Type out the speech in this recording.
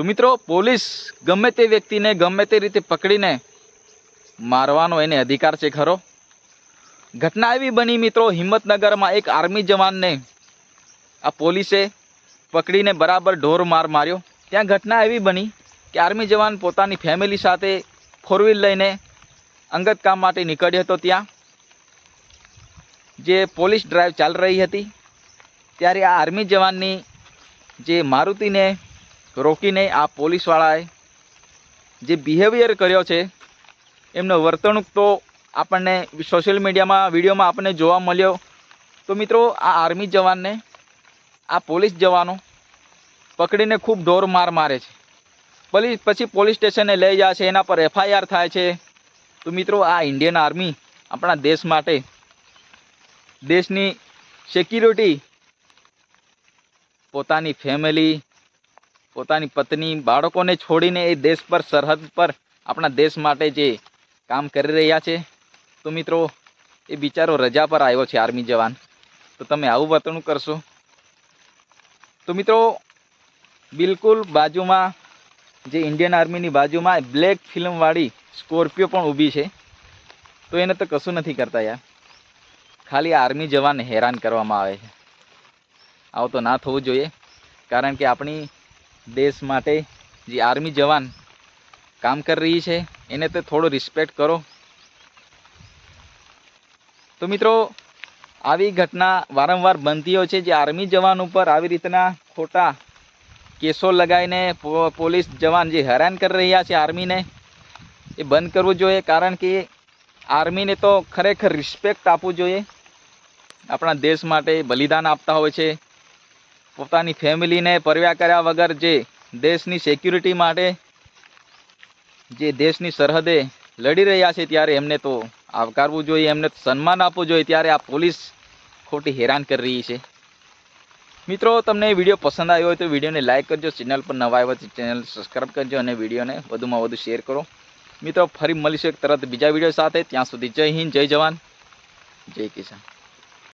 તો મિત્રો, પોલીસ ગમે તે વ્યક્તિને, ગમે તે રીતે પકડીને મારવાનો એને અધિકાર છે ખરો. ઘટના એવી બની મિત્રો, હિંમતનગરમાં એક આર્મી જવાનને આ પોલીસે પકડીને બરાબર ઢોર માર માર્યો. ત્યાં ઘટના એવી બની કે આર્મી જવાન પોતાની ફેમિલી સાથે ફોર વ્હીલ લઈને અંગત કામ માટે નીકળ્યો હતો ત્યાં. જે પોલીસ ડ્રાઈવ ચાલી રહી હતી. ત્યારે આ આર્મી જવાનની જે મારુતિને રોકીને આ પોલીસવાળાએ જે બિહેવિયર કર્યો છે, એમનો વર્તણૂક તો આપણને સોશિયલ મીડિયામાં વિડીયોમાં આપણને જોવા મળ્યો. તો મિત્રો, આ આર્મી જવાનને, આ પોલીસ જવાનો પકડીને ખૂબ ઢોર માર મારે છે. પોલીસ પછી પોલીસ સ્ટેશને લઈ જાય છે, એના પર એફઆઈઆર થાય છે. તો મિત્રો, આ ઇન્ડિયન આર્મી આપણા દેશ માટે દેશની સિક્યુરિટી પોતાની ફેમિલી પોતાની પત્ની બાળકોને છોડીને એ દેશ પર, સરહદ પર, આપણા દેશ માટે જે કામ કરી રહ્યા છે. તો મિત્રો, એ બિચારો રજા પર આવ્યો છે આર્મી જવાન. તો તમે આવું વર્તણૂક કરશો? તો મિત્રો, બિલકુલ બાજુમાં, જે ઇન્ડિયન આર્મીની બાજુમાં બ્લેક ફિલ્મવાળી સ્કોર્પિયો પણ ઊભી છે. તો એને તો કશું નથી કરતા યાર. ખાલી આર્મી જવાન હેરાન કરવામાં આવે છે. આવું તો ના થવું જોઈએ. કારણ કે આપણી દેશ માટે જે આર્મી જવાન કામ કરી રહી છે, એને તો થોડો રિસ્પેક્ટ કરો. તો મિત્રો, આવી ઘટના વારંવાર બનતી હોય છે જે આર્મી જવાન ઉપર આવી રીતના ખોટા કેસો લગાવીને પોલીસ જવાન જે હેરાન કરી રહ્યા છે આર્મીને, એ બંધ કરવું જોઈએ કારણ કે આર્મીને તો ખરેખર રિસ્પેક્ટ આપવું જોઈએ. આપણા દેશ માટે બલિદાન આપતા હોય છે. પોતાની ફેમિલીને પરવ્યા કર્યા વગર જે દેશની સિક્યુરિટી માટે, જે દેશની સરહદે લડી રહ્યા છે ત્યારે એમને તો આવકારવું જોઈએ, એમને સન્માન આપવું જોઈએ ત્યારે આ પોલીસ ખોટી હેરાન કરી રહી છે. મિત્રો, તમને વીડિયો પસંદ આવ્યો હોય તો વિડીયોને લાઇક કરજો, ચેનલ પર નવા આવ્યો ચેનલ સબસ્ક્રાઈબ કરજો અને વિડીયોને વધુમાં વધુ શેર કરો. મિત્રો, ફરી મળીશું એક તરત બીજા વીડિયો સાથે. ત્યાં સુધી જય હિન્દ, જય જવાન, જય કિસાન.